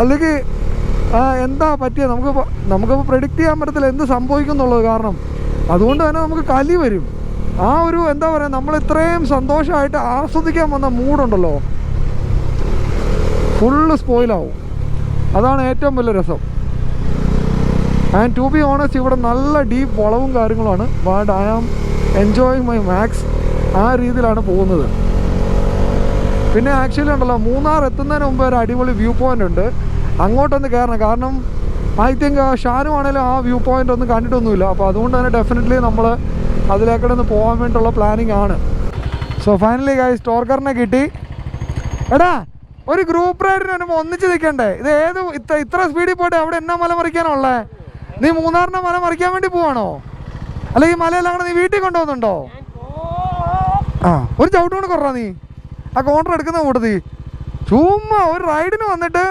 അല്ലെങ്കിൽ എന്താ പറ്റിയ? നമുക്ക് നമുക്കിപ്പോൾ പ്രെഡിക്റ്റ് ചെയ്യാൻ പറ്റത്തില്ല എന്ത് സംഭവിക്കും എന്നുള്ളത് കാരണം. അതുകൊണ്ട് തന്നെ നമുക്ക് കലി വരും. ആ ഒരു എന്താ പറയുക നമ്മൾ ഇത്രയും സന്തോഷമായിട്ട് ആസ്വദിക്കാൻ വന്ന മൂഡുണ്ടല്ലോ. ഫുള്ള് സ്പോയിലാവും അതാണ് ഏറ്റവും വലിയ രസം. ആൻഡ് ടു ബി ഓണസ്റ്റ് ഇവിടെ നല്ല ഡീപ്പ് വളവും കാര്യങ്ങളുമാണ്. But I am enjoying my max ആ രീതിയിലാണ് പോകുന്നത്. പിന്നെ ആക്ച്വലി ഉണ്ടല്ലോ മൂന്നാർ എത്തുന്നതിന് മുമ്പ് ഒരു അടിപൊളി വ്യൂ പോയിന്റ് ഉണ്ട്. അങ്ങോട്ടൊന്ന് കയറണം. കാരണം ഐ തിങ്ക് ഷാനു ആണെങ്കിലും ആ വ്യൂ പോയിന്റ് ഒന്നും കണ്ടിട്ടൊന്നുമില്ല. അപ്പോൾ അതുകൊണ്ട് തന്നെ ഡെഫിനറ്റ്ലി നമ്മൾ അതിലേക്കൂടെ ഒന്ന് പോകാൻ വേണ്ടിയിട്ടുള്ള പ്ലാനിങ് ആണ്. സോ ഫൈനലി ഗായ് സ്റ്റോർക്കറിനെ കിട്ടി. എടാ ഒരു ഗ്രൂപ്പ് റൈഡിന് വരുമ്പോൾ ഒന്നിച്ച് നിൽക്കണ്ടേ ഇത് ഏത് ഇത്ര ഇത്ര സ്പീഡിൽ പോയിട്ട് അവിടെ എന്നാ മല മറിക്കാനുള്ളേ? നീ മൂന്നാറിനെ മല മറിക്കാൻ വേണ്ടി പോവാണോ? അല്ല ഈ മലയെല്ലാം കൂടെ നീ വീട്ടിൽ കൊണ്ടുപോകുന്നുണ്ടോ? ആ ഒരു ചവിട്ട് കൊണ്ട് കുറവാ നീ. ആ കോൺട്ര എടുക്കുന്ന കൂട്ടത്തി. ചുമ്മാ ഒരു റൈഡിന് വന്നിട്ട്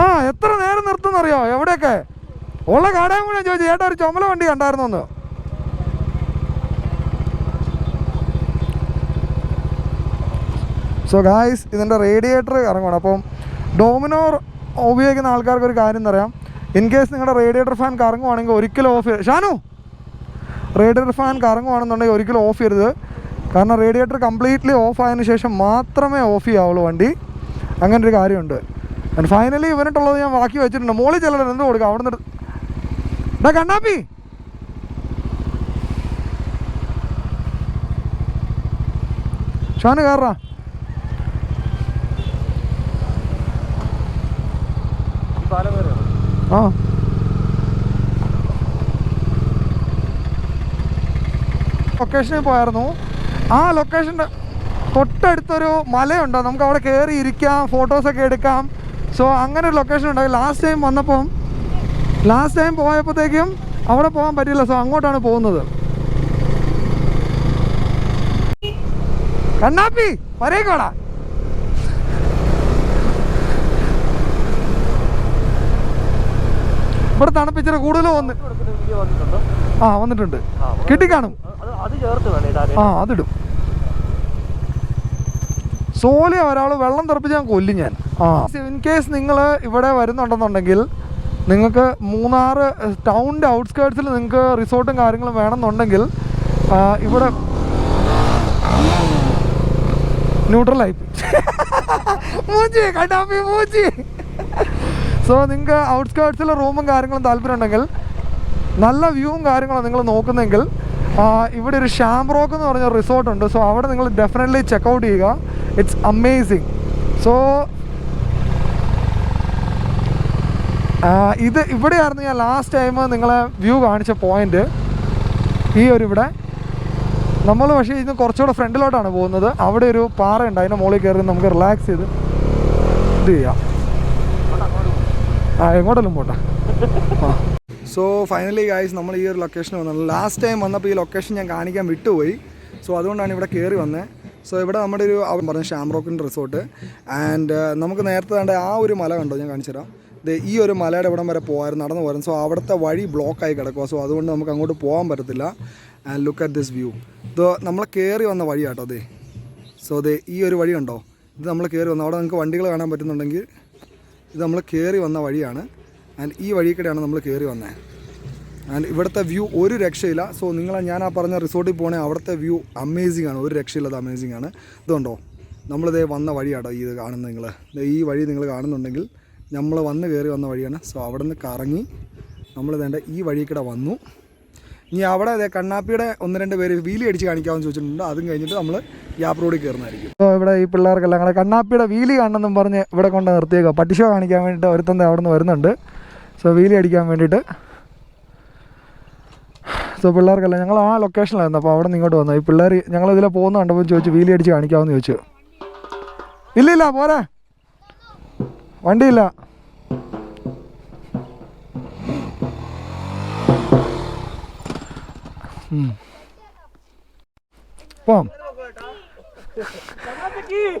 ആ എത്ര നേരം നിർത്തുന്നറിയോ? എവിടെയൊക്കെ? ഉള്ള കാടയും കൂടെ ചോദിച്ചു ചേട്ടാ ഒരു ചുമല വണ്ടി കണ്ടായിരുന്നു ഒന്ന് സോ ഗായ്സ് ഇതിന്റെ റേഡിയേറ്റർ ഇറങ്ങണം അപ്പം ഡോമിനോർ ഉപയോഗിക്കുന്ന ആൾക്കാർക്ക് ഒരു കാര്യം എന്നറിയാം ഇൻ കേസ് നിങ്ങളുടെ റേഡിയേറ്റർ ഫാൻ കറങ്ങുവാണെങ്കിൽ ഒരിക്കലും ഓഫ് ഷാനു! റേഡിയേറ്റർ ഫാൻ കറങ്ങുവാണെന്നുണ്ടെങ്കിൽ ഒരിക്കലും ഓഫ് ചെയ്യരുത്. കാരണം റേഡിയേറ്റർ കംപ്ലീറ്റ്ലി ഓഫ് ആയതിനു ശേഷം മാത്രമേ ഓഫ് ചെയ്യാവുള്ളൂ വണ്ടി. അങ്ങനെ ഒരു കാര്യമുണ്ട്. ആൻഡ് ഫൈനലി ഇവനിട്ടുള്ളത് ഞാൻ ബാക്കി വെച്ചിട്ടുണ്ട്. മോളിൽ ചെല്ലണം. എന്ത് കൊടുക്കാം? അവിടെ നിന്ന് ഡാ കണ്ണാപ്പി ഷാന് കയറാ ആ. ലൊക്കേഷനിൽ പോയായിരുന്നു. ആ ലൊക്കേഷന്റെ തൊട്ടടുത്തൊരു മലയുണ്ട്. നമുക്ക് അവിടെ കയറി ഇരിക്കാം ഫോട്ടോസൊക്കെ എടുക്കാം. സോ അങ്ങനെ ഒരു ലൊക്കേഷൻ ഉണ്ടായി. ലാസ്റ്റ് ടൈം വന്നപ്പം ലാസ്റ്റ് ടൈം പോയപ്പോഴത്തേക്കും അവിടെ പോകാൻ പറ്റില്ല സോ അങ്ങോട്ടാണ് പോകുന്നത്. കണ്ണാപ്പി വരേക്കോടാ. ഇവിടെ തണുപ്പിച്ചിട്ട് കൂടുതൽ വന്ന് ആ വന്നിട്ടുണ്ട്. കിട്ടിക്കാണും. ആ അതിടും. സോലി ഒരാൾ വെള്ളം തെറപ്പിച്ച് ഞാൻ കൊല്ലും ഞാൻ. ആ. ഇൻ കേസ് നിങ്ങൾ ഇവിടെ വരുന്നുണ്ടെന്നുണ്ടെങ്കിൽ നിങ്ങൾക്ക് മൂന്നാർ ടൗണിന്റെ ഔട്ട്സ്കേർട്സിൽ നിങ്ങൾക്ക് റിസോർട്ടും കാര്യങ്ങളും വേണമെന്നുണ്ടെങ്കിൽ ഇവിടെ ന്യൂട്രലായി മൂച്ചി കണ്ണാപ്പി മൂച്ചി. സോ നിങ്ങൾക്ക് ഔട്ട്സ്കേർട്സിൽ റൂമും കാര്യങ്ങളും താല്പര്യം ഉണ്ടെങ്കിൽ നല്ല വ്യൂവും കാര്യങ്ങളും നിങ്ങൾ നോക്കുന്നെങ്കിൽ ഇവിടെ ഒരു ഷാംറോക്ക് എന്ന് പറഞ്ഞ റിസോർട്ടുണ്ട്. സോ അവിടെ നിങ്ങൾ ഡെഫിനറ്റ്ലി ചെക്കൗട്ട് ചെയ്യുക. ഇറ്റ്സ് അമേസിങ് സോ ഇത് ഇവിടെയായിരുന്നു ഞാൻ ലാസ്റ്റ് ടൈം നിങ്ങളെ വ്യൂ കാണിച്ച പോയിന്റ് ഈ ഒരു ഇവിടെ. നമ്മൾ പക്ഷേ ഇന്ന് കുറച്ചുകൂടെ ഫ്രണ്ടിലോട്ടാണ് പോകുന്നത്. അവിടെ ഒരു പാറയുണ്ട് അതിന്റെ മുകളിൽ കയറി നമുക്ക് റിലാക്സ് ചെയ്ത് ഇത് ചെയ്യാം. ആ എങ്ങോട്ടെല്ലാം പോട്ടെ. സോ ഫൈനലി ഗായ്സ് നമ്മൾ ഈ ഒരു ലൊക്കേഷൻ വന്നത് ലാസ്റ്റ് ടൈം വന്നപ്പോൾ ഈ ലൊക്കേഷൻ ഞാൻ കാണിക്കാൻ വിട്ടുപോയി. സോ അതുകൊണ്ടാണ് ഇവിടെ കയറി വന്നത് സോ ഇവിടെ നമ്മുടെ ഒരു അവൻ പറഞ്ഞ ഷാംറോക്കിന്റെ റിസോർട്ട് ആൻഡ് നമുക്ക് നേരത്തെ കണ്ട ആ ഒരു മല കണ്ടോ? ഞാൻ കാണിച്ചു തരാം ദേ ഈ ഒരു മലയുടെ ഇവിടം വരെ പോകാമായിരുന്നു നടന്നു പോകാൻ. സോ അവിടുത്തെ വഴി ബ്ലോക്കായി കിടക്കുക സോ അതുകൊണ്ട് നമുക്ക് അങ്ങോട്ട് പോകാൻ പറ്റത്തില്ല. And look at this view ഇത് നമ്മൾ കയറി വന്ന വഴി കേട്ടോ അതെ സോ അതെ ഈ ഒരു വഴി ഉണ്ടോ? ഇത് നമ്മൾ കയറി വന്ന അവിടെ നമുക്ക് വണ്ടികൾ കാണാൻ പറ്റുന്നുണ്ടെങ്കിൽ ഇത് നമ്മൾ കയറി വന്ന വഴിയാണ്. ആൻഡ് ഈ വഴി കൂടെയാണ് നമ്മൾ കയറി വന്നത് ആൻഡ് ഇവിടുത്തെ വ്യൂ ഒരു രക്ഷയില്ല. സോ നിങ്ങൾ ഞാൻ ആ പറഞ്ഞ റിസോർട്ടിൽ പോകണേ അവിടുത്തെ വ്യൂ അമേസിംഗ് ആണ്. ഒരു രക്ഷയില്ലാത്ത അമേസിംഗ് ആണ്. ഇതുണ്ടോ? നമ്മളിതേ വന്ന വഴിയാട്ടോ ഇത് കാണുന്നത് നിങ്ങൾ ഈ വഴി നിങ്ങൾ കാണുന്നുണ്ടെങ്കിൽ നമ്മൾ വന്ന് കയറി വന്ന വഴിയാണ് സോ അവിടെ നിന്ന് കറങ്ങി നമ്മൾ വേണ്ട ഈ വഴി കൂടെ വന്നു. ഇനി അവിടെ അതെ കണ്ണാപ്പിയുടെ ഒന്ന് രണ്ട് പേര് വീലി അടിച്ച് കാണിക്കാമെന്ന് ചോദിച്ചിട്ടുണ്ട്. അതും കഴിഞ്ഞിട്ട് നമ്മൾ യാപ്പ് റോഡിൽ കയറുന്നതായിരിക്കും. അപ്പോൾ ഇവിടെ ഈ പിള്ളേർക്കെല്ലാം കൂടെ കണ്ണാപ്പിയുടെ വീലി കാണണമെന്നും പറഞ്ഞ് ഇവിടെ കൊണ്ട് നിർത്തിയേക്കുക. പട്ടിഷോ കാണിക്കാൻ വേണ്ടിയിട്ട് ഒരുത്തന്റെ അവിടെ നിന്ന് വരുന്നുണ്ട്. സോ വീലി അടിക്കാൻ വേണ്ടിയിട്ട്. സോ പിള്ളേർക്കല്ല ഞങ്ങൾ ആ ലൊക്കേഷനിലായിരുന്നു. അപ്പോൾ അവിടെ നിന്ന് ഇങ്ങോട്ട് വന്നു. ഈ പിള്ളേർ ഞങ്ങൾ ഇതിലെ പോകുന്ന കണ്ടപ്പോൾ ചോദിച്ചു വീലി അടിച്ച് കാണിക്കാമെന്ന് ചോദിച്ചു. ഇല്ല ഇല്ല പോരാ. വണ്ടിയില്ല. പോം.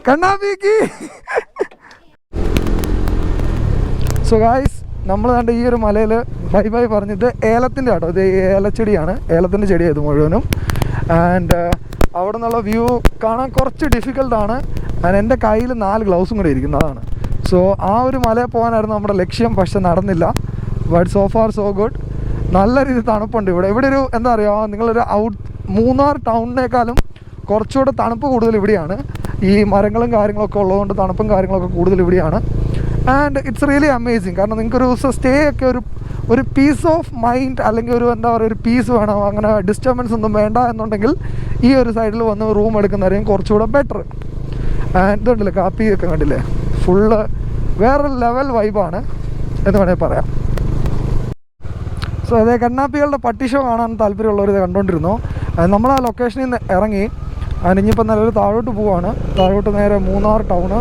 കണ്ണാപ്പിക്ക്. സോ ഗായ്സ് നമ്മൾ കണ്ട ഈ ഒരു മലയിൽ ബൈ ബൈ പറഞ്ഞിട്ട് ഏലത്തിന്റെ ആട്ടോ. ഇത് ഏലച്ചെടിയാണ്. ഏലത്തിന്റെ ചെടിയാണ് ഇത് മുഴുവനും. ആൻഡ് അവിടെ നിന്നുള്ള വ്യൂ കാണാൻ കുറച്ച് ഡിഫിക്കൽട്ടാണ് ആൻഡ് എന്റെ കയ്യിൽ നാല് ഗ്ലൗസും കൂടെ ഇരിക്കുന്നതാണ് സോ ആ ഒരു മല പോകാനായിരുന്നു നമ്മുടെ ലക്ഷ്യം. പക്ഷെ നടന്നില്ല. But so far so good നല്ല രീതിയിൽ തണുപ്പുണ്ട് ഇവിടെ. ഇവിടെ ഒരു എന്താ പറയുക നിങ്ങളൊരു ഔട്ട് മൂന്നാർ ടൗണിനേക്കാളും കുറച്ചുകൂടെ തണുപ്പ് കൂടുതൽ ഇവിടെയാണ്. ഈ മരങ്ങളും കാര്യങ്ങളൊക്കെ ഉള്ളതുകൊണ്ട് തണുപ്പും കാര്യങ്ങളൊക്കെ കൂടുതൽ ഇവിടെയാണ്. ആൻഡ് ഇറ്റ്സ് റിയലി അമേസിങ് കാരണം നിങ്ങൾക്കൊരു ദിവസം സ്റ്റേ ഒക്കെ ഒരു ഒരു പീസ് ഓഫ് മൈൻഡ് അല്ലെങ്കിൽ ഒരു എന്താ പറയുക ഒരു പീസ് വേണം. അങ്ങനെ ഡിസ്റ്റർബൻസ് ഒന്നും വേണ്ട എന്നുണ്ടെങ്കിൽ ഈ ഒരു സൈഡിൽ വന്ന് റൂം എടുക്കുന്നതായിരിക്കും കുറച്ചുകൂടെ ബെറ്റർ ആൻഡ് ഇതുണ്ടല്ലേ കാപ്പി ഒക്കെ കണ്ടില്ലേ? ഫുള്ള് വേറെ ലെവൽ വൈബാണ് എന്ന് വേണമെങ്കിൽ പറയാം. സോ അതേ കണ്ണാപ്പികളുടെ പട്ടി ഷോ കാണാൻ താല്പര്യമുള്ളവർ ഇത് കണ്ടുകൊണ്ടിരുന്നു നമ്മൾ ആ ലൊക്കേഷനിൽ നിന്ന് ഇറങ്ങി. അതിനിപ്പം നല്ലൊരു താഴോട്ട് പോവാണ്. താഴോട്ട് നേരെ മൂന്നാർ ടൗണ്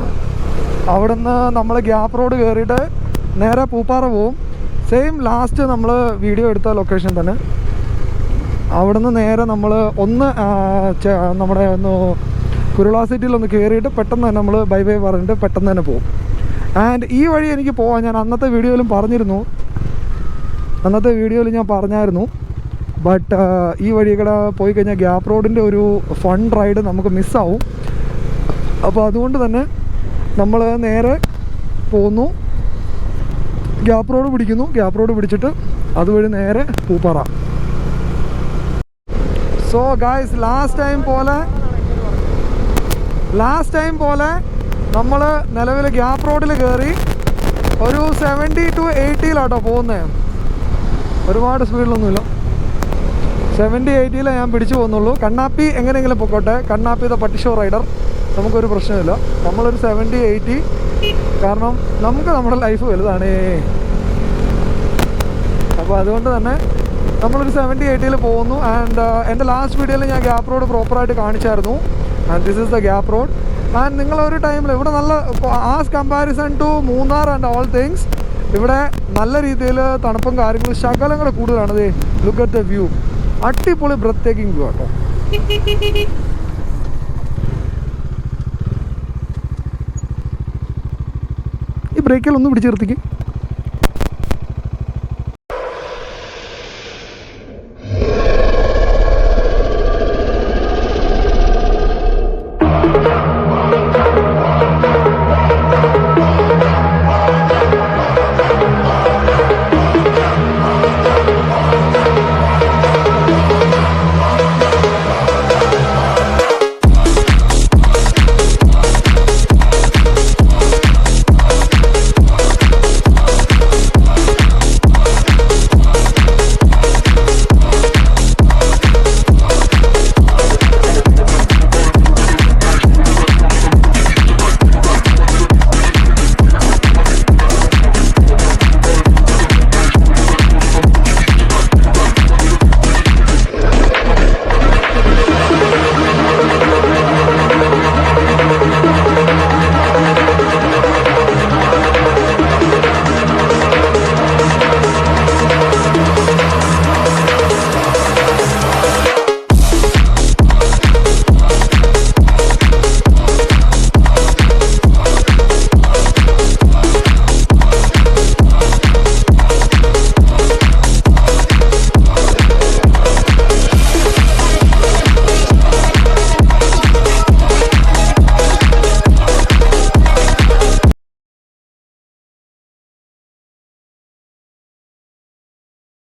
അവിടുന്ന് നമ്മൾ ഗ്യാപ്പ് റോഡ് കയറിയിട്ട് നേരെ പൂപ്പാറ പോവും. സെയിം ലാസ്റ്റ് നമ്മൾ വീഡിയോ എടുത്ത ലൊക്കേഷൻ തന്നെ. അവിടുന്ന് നേരെ നമ്മൾ ഒന്ന് നമ്മുടെ ഒന്ന് കുരുള സിറ്റിയിൽ ഒന്ന് കയറിയിട്ട് പെട്ടെന്ന് തന്നെ നമ്മൾ ബൈ ബൈ പറഞ്ഞിട്ട് പെട്ടെന്ന് തന്നെ പോകും ആൻഡ് ഈ വഴി എനിക്ക് പോവാൻ ഞാൻ അന്നത്തെ വീഡിയോയിലും പറഞ്ഞിരുന്നു. അന്നത്തെ വീഡിയോയിൽ ഞാൻ പറഞ്ഞായിരുന്നു. ബട്ട് ഈ വഴി കൂടെ പോയി കഴിഞ്ഞാൽ ഗ്യാപ്പ് റോഡിന്റെ ഒരു ഫൺ റൈഡ് നമുക്ക് മിസ്സാവും അപ്പോൾ അതുകൊണ്ട് തന്നെ നമ്മൾ നേരെ പോന്നു. ഗ്യാപ്പ് റോഡ് പിടിക്കുന്നു. ഗ്യാപ്പ് റോഡ് പിടിച്ചിട്ട് അതുവഴി നേരെ Pooppara. So guys last time പോലെ ലാസ്റ്റ് ടൈം പോലെ നമ്മൾ നിലവിൽ ഗ്യാപ്പ് റോഡിൽ കയറി ഒരു സെവന്റി ടു എയ്റ്റിയിലാട്ടോ പോകുന്നത് ഒരുപാട് സ്പീഡിലൊന്നുമില്ല സെവന്റി എയ്റ്റിയിലേ ഞാൻ പിടിച്ചു പോകുന്നുള്ളൂ. കണ്ണാപ്പി എങ്ങനെയെങ്കിലും പൊക്കോട്ടെ. കണ്ണാപ്പി ദ പട്ടിഷോ റൈഡർ. നമുക്കൊരു പ്രശ്നമില്ല. നമ്മളൊരു സെവന്റി എയ്റ്റി കാരണം നമുക്ക് നമ്മുടെ ലൈഫ് വലുതാണ്. അപ്പോൾ അതുകൊണ്ട് തന്നെ നമ്മളൊരു സെവന്റി എയ്റ്റിയിൽ പോകുന്നു. ആൻഡ് എന്റെ ലാസ്റ്റ് വീഡിയോയിൽ ഞാൻ ഗ്യാപ്പ് റോഡ് പ്രോപ്പറായിട്ട് കാണിച്ചായിരുന്നു. And this is the gap road and ഒരു ടൈമിൽ ഇവിടെ നല്ല as comparison to Munnar and all things ഇവിടെ നല്ല രീതിയിൽ തണുപ്പും കാര്യങ്ങളും ശകലങ്ങൾ കൂടെ കൂടുതലാണ്. ദേ ലുക്ക് അറ്റ് ദ വ്യൂ അടിപൊളി ബ്രത്ത് ടേക്കിംഗ് വ്യൂ ആട്ടോ. ഈ ബ്രേക്കിൽ ഒന്ന് പിടിച്ചു നിർത്തിക്ക്.